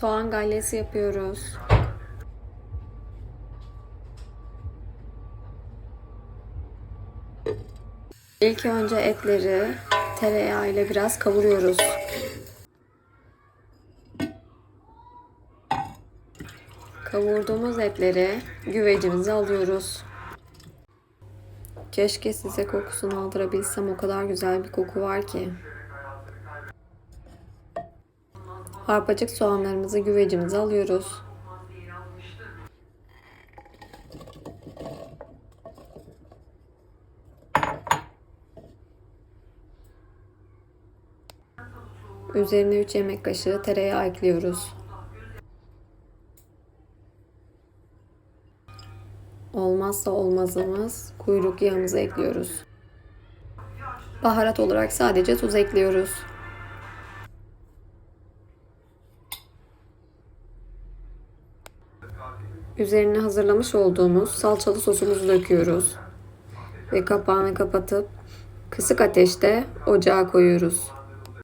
Soğan galyesi yapıyoruz. İlk önce etleri tereyağı ile biraz kavuruyoruz. Kavurduğumuz etleri güvecimize alıyoruz. Keşke size kokusunu aldırabilsem o kadar güzel bir koku var ki. Arpacık soğanlarımızı güvecimize alıyoruz. Üzerine 3 yemek kaşığı tereyağı ekliyoruz. Olmazsa olmazımız kuyruk yağımızı ekliyoruz. Baharat olarak sadece tuz ekliyoruz. Üzerine hazırlamış olduğumuz salçalı sosumuzu döküyoruz. Ve kapağını kapatıp kısık ateşte ocağa koyuyoruz.